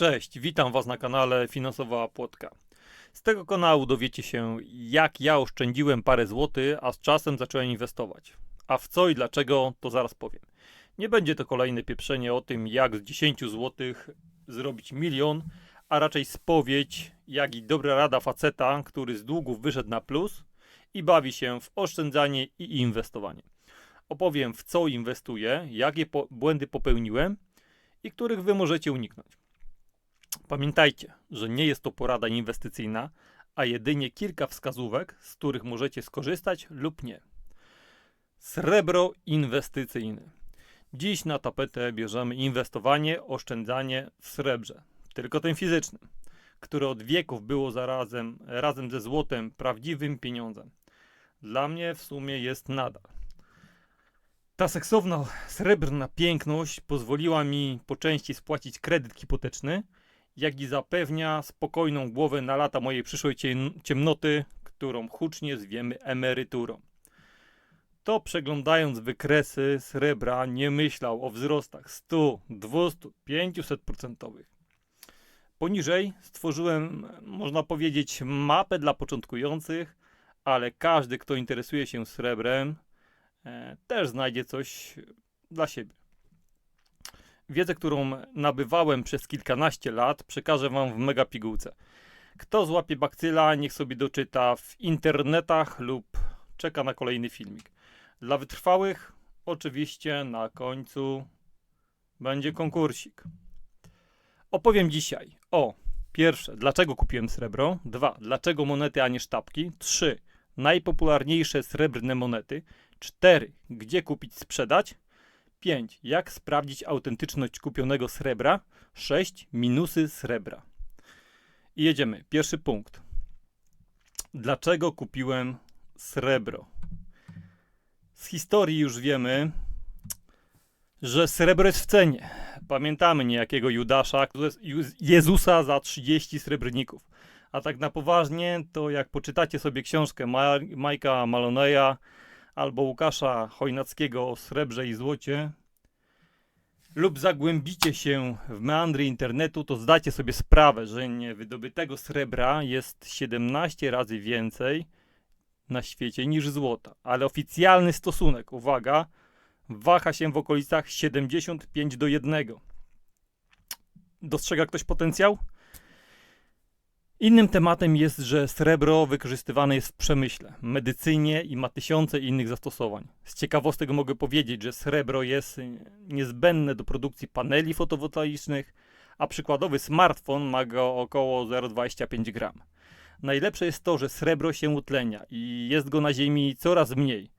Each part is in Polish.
Cześć, witam Was na kanale Finansowa Płotka. Z tego kanału dowiecie się, jak ja oszczędziłem parę złotych, a z czasem zacząłem inwestować. A w co i dlaczego, to zaraz powiem. Nie będzie to kolejne pieprzenie o tym, jak z 10 złotych zrobić milion, a raczej spowiedź, jak i dobra rada faceta, który z długów wyszedł na plus i bawi się w oszczędzanie i inwestowanie. Opowiem w co inwestuję, jakie po- błędy popełniłem i których Wy możecie uniknąć. Pamiętajcie, że nie jest to porada inwestycyjna, a jedynie kilka wskazówek, z których możecie skorzystać lub nie. Srebro inwestycyjne. Dziś na tapetę bierzemy inwestowanie, oszczędzanie w srebrze, tylko tym fizycznym, które od wieków było zarazem razem ze złotem prawdziwym pieniądzem. Dla mnie w sumie jest nadal. Ta seksowna srebrna piękność pozwoliła mi po części spłacić kredyt hipoteczny, jak i zapewnia spokojną głowę na lata mojej przyszłej ciem- ciemnoty, którą hucznie zwiemy emeryturą. To przeglądając wykresy srebra nie myślał o wzrostach 100, 200, 500%. Poniżej stworzyłem, można powiedzieć, mapę dla początkujących, ale każdy, kto interesuje się srebrem, e, też znajdzie coś dla siebie. Wiedzę, którą nabywałem przez kilkanaście lat, przekażę Wam w mega pigułce. Kto złapie bakcyla, niech sobie doczyta w internetach lub czeka na kolejny filmik. Dla wytrwałych, oczywiście na końcu będzie konkursik. Opowiem dzisiaj o pierwsze, dlaczego kupiłem srebro, dwa, dlaczego monety, a nie sztabki, trzy, najpopularniejsze srebrne monety, cztery, gdzie kupić, sprzedać, 5. Jak sprawdzić autentyczność kupionego srebra? 6. Minusy srebra. I jedziemy. Pierwszy punkt. Dlaczego kupiłem srebro? Z historii już wiemy, że srebro jest w cenie. Pamiętamy niejakiego Judasza, Jezusa za 30 srebrników. A tak na poważnie, to jak poczytacie sobie książkę Ma- Majka Maloneya, albo Łukasza Chojnackiego o srebrze i złocie, lub zagłębicie się w meandry internetu, to zdacie sobie sprawę, że niewydobytego srebra jest 17 razy więcej na świecie niż złota. Ale oficjalny stosunek, uwaga, waha się w okolicach 75 do 1. Dostrzega ktoś potencjał? Innym tematem jest, że srebro wykorzystywane jest w przemyśle, medycynie i ma tysiące innych zastosowań. Z ciekawostek mogę powiedzieć, że srebro jest niezbędne do produkcji paneli fotowoltaicznych, a przykładowy smartfon ma go około 0,25 gram. Najlepsze jest to, że srebro się utlenia i jest go na Ziemi coraz mniej.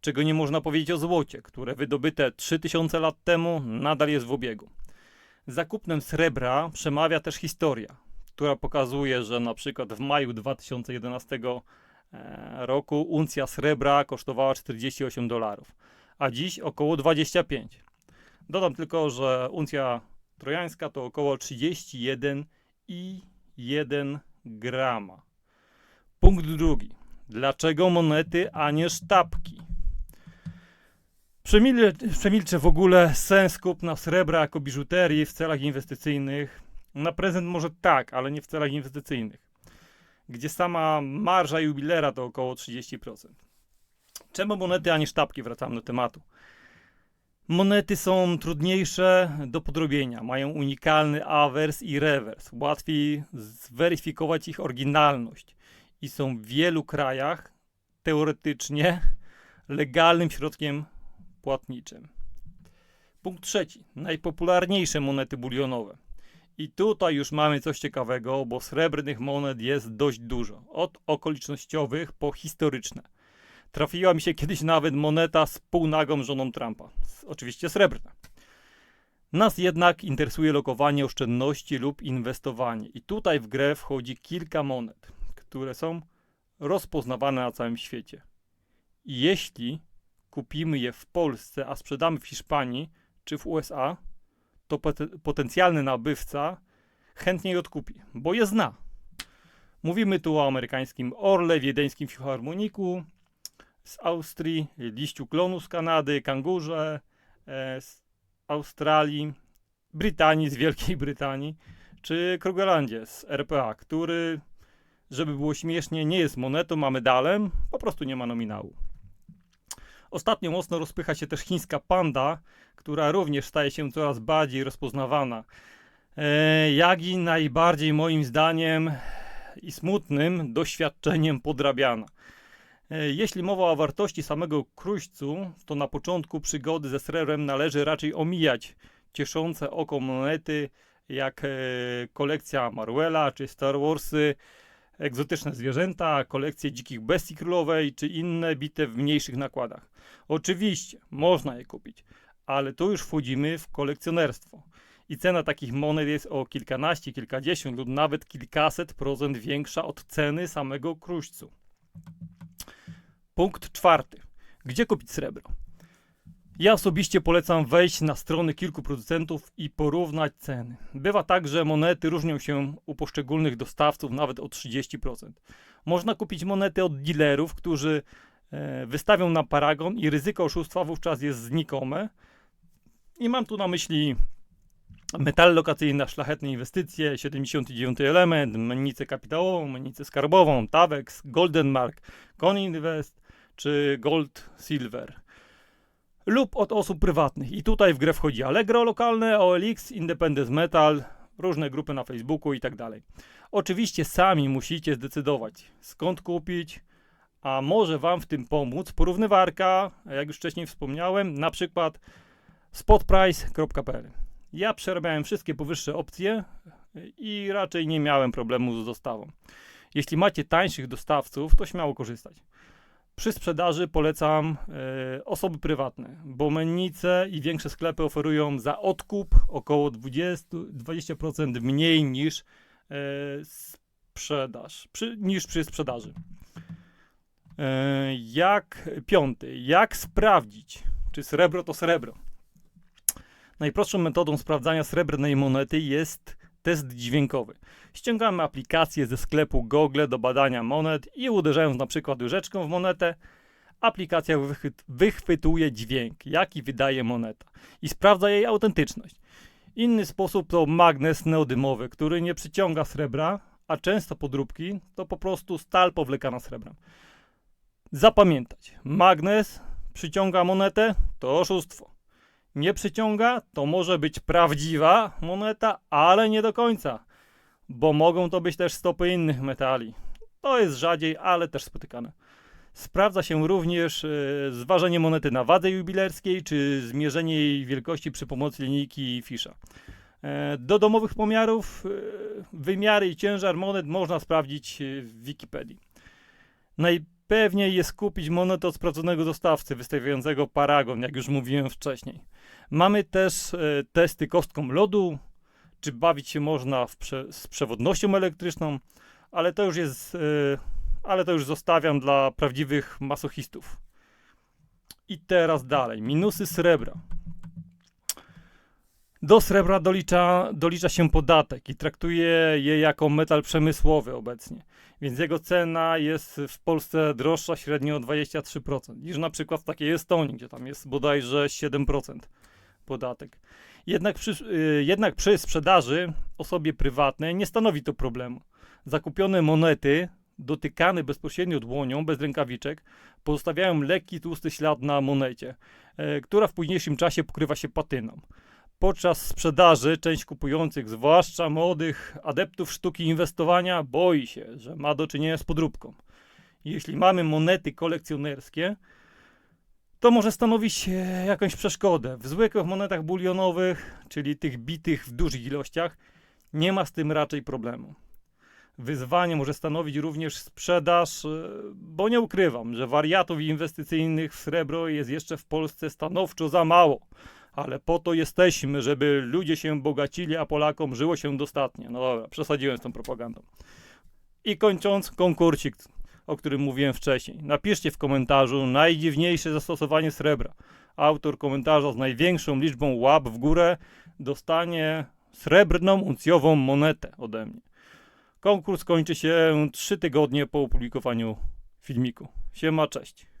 Czego nie można powiedzieć o złocie, które wydobyte 3000 lat temu nadal jest w obiegu. Za kupnem srebra przemawia też historia która pokazuje, że na przykład w maju 2011 e, roku uncja srebra kosztowała 48 dolarów, a dziś około 25. Dodam tylko, że uncja trojańska to około 31,1 grama. Punkt drugi. Dlaczego monety, a nie sztabki? Przemilczę, w ogóle sens kupna srebra jako biżuterii w celach inwestycyjnych na prezent może tak, ale nie w celach inwestycyjnych, gdzie sama marża jubilera to około 30%. Czemu monety, a nie sztabki? Wracamy do tematu. Monety są trudniejsze do podrobienia, mają unikalny awers i rewers. Łatwiej zweryfikować ich oryginalność i są w wielu krajach teoretycznie legalnym środkiem płatniczym. Punkt trzeci. Najpopularniejsze monety bulionowe. I tutaj już mamy coś ciekawego, bo srebrnych monet jest dość dużo. Od okolicznościowych po historyczne. Trafiła mi się kiedyś nawet moneta z półnagą żoną Trumpa. Oczywiście srebrna. Nas jednak interesuje lokowanie oszczędności lub inwestowanie. I tutaj w grę wchodzi kilka monet, które są rozpoznawane na całym świecie. I jeśli kupimy je w Polsce, a sprzedamy w Hiszpanii czy w USA, to potencjalny nabywca chętnie je odkupi, bo je zna. Mówimy tu o amerykańskim Orle, wiedeńskim Filharmoniku z Austrii, liściu klonu z Kanady, kangurze e, z Australii, Brytanii, z Wielkiej Brytanii, czy Krugerlandzie z RPA, który, żeby było śmiesznie, nie jest monetą, ma medalem, po prostu nie ma nominału. Ostatnio mocno rozpycha się też chińska panda, która również staje się coraz bardziej rozpoznawana. E, jak i najbardziej moim zdaniem i smutnym doświadczeniem podrabiana. E, Jeśli mowa o wartości samego kruścu, to na początku przygody ze srebrem należy raczej omijać cieszące oko monety, jak e, kolekcja Marwella czy Star Warsy, egzotyczne zwierzęta, kolekcje dzikich bestii królowej czy inne bite w mniejszych nakładach. Oczywiście można je kupić, ale tu już wchodzimy w kolekcjonerstwo. I cena takich monet jest o kilkanaście, kilkadziesiąt lub nawet kilkaset procent większa od ceny samego kruszcu. Punkt czwarty. Gdzie kupić srebro? Ja osobiście polecam wejść na strony kilku producentów i porównać ceny. Bywa tak, że monety różnią się u poszczególnych dostawców nawet o 30%. Można kupić monety od dealerów, którzy e, wystawią na paragon i ryzyko oszustwa wówczas jest znikome. I mam tu na myśli metal lokacyjny na szlachetne inwestycje, 79 element, mennicę kapitałową, mennicę skarbową, Tavex, Golden Mark, Coninvest czy Gold Silver lub od osób prywatnych. I tutaj w grę wchodzi Allegro lokalne, OLX, Independent Metal, różne grupy na Facebooku i tak dalej. Oczywiście sami musicie zdecydować skąd kupić, a może Wam w tym pomóc porównywarka, jak już wcześniej wspomniałem, na przykład spotprice.pl. Ja przerabiałem wszystkie powyższe opcje i raczej nie miałem problemu z dostawą. Jeśli macie tańszych dostawców, to śmiało korzystać. Przy sprzedaży polecam e, osoby prywatne, bo mennice i większe sklepy oferują za odkup około 20, 20% mniej niż e, sprzedaż, przy, niż przy sprzedaży. E, jak piąty, jak sprawdzić, czy srebro to srebro? Najprostszą metodą sprawdzania srebrnej monety jest test dźwiękowy. Ściągamy aplikację ze sklepu Google do badania monet i uderzając na przykład łyżeczką w monetę, aplikacja wychwyt wychwytuje dźwięk, jaki wydaje moneta i sprawdza jej autentyczność. Inny sposób to magnes neodymowy, który nie przyciąga srebra, a często podróbki to po prostu stal powlekana srebrem. Zapamiętać, magnes przyciąga monetę, to oszustwo. Nie przyciąga, to może być prawdziwa moneta, ale nie do końca bo mogą to być też stopy innych metali. To jest rzadziej, ale też spotykane. Sprawdza się również y, zważenie monety na wadze jubilerskiej, czy zmierzenie jej wielkości przy pomocy linijki Fisza. E, do domowych pomiarów y, wymiary i ciężar monet można sprawdzić w Wikipedii. Najpewniej jest kupić monetę od sprawdzonego dostawcy wystawiającego paragon, jak już mówiłem wcześniej. Mamy też y, testy kostką lodu, czy bawić się można prze, z przewodnością elektryczną, ale to już jest, yy, ale to już zostawiam dla prawdziwych masochistów. I teraz dalej. Minusy srebra. Do srebra dolicza, dolicza się podatek i traktuje je jako metal przemysłowy obecnie, więc jego cena jest w Polsce droższa średnio o 23% niż na przykład w takiej Estonii, gdzie tam jest bodajże 7% podatek. Jednak przy, yy, jednak przy sprzedaży osobie prywatnej nie stanowi to problemu. Zakupione monety, dotykane bezpośrednio dłonią, bez rękawiczek, pozostawiają lekki, tłusty ślad na monecie, yy, która w późniejszym czasie pokrywa się patyną. Podczas sprzedaży część kupujących, zwłaszcza młodych adeptów sztuki inwestowania, boi się, że ma do czynienia z podróbką. Jeśli mamy monety kolekcjonerskie, to może stanowić jakąś przeszkodę. W zwykłych monetach bulionowych, czyli tych bitych w dużych ilościach, nie ma z tym raczej problemu. Wyzwanie może stanowić również sprzedaż, e, bo nie ukrywam, że wariatów inwestycyjnych w srebro jest jeszcze w Polsce stanowczo za mało. Ale po to jesteśmy, żeby ludzie się bogacili, a Polakom żyło się dostatnie. No dobra, przesadziłem z tą propagandą. I kończąc, konkursik o którym mówiłem wcześniej. Napiszcie w komentarzu najdziwniejsze zastosowanie srebra. Autor komentarza z największą liczbą łap w górę dostanie srebrną uncjową monetę ode mnie. Konkurs kończy się 3 tygodnie po opublikowaniu filmiku. Siema, cześć.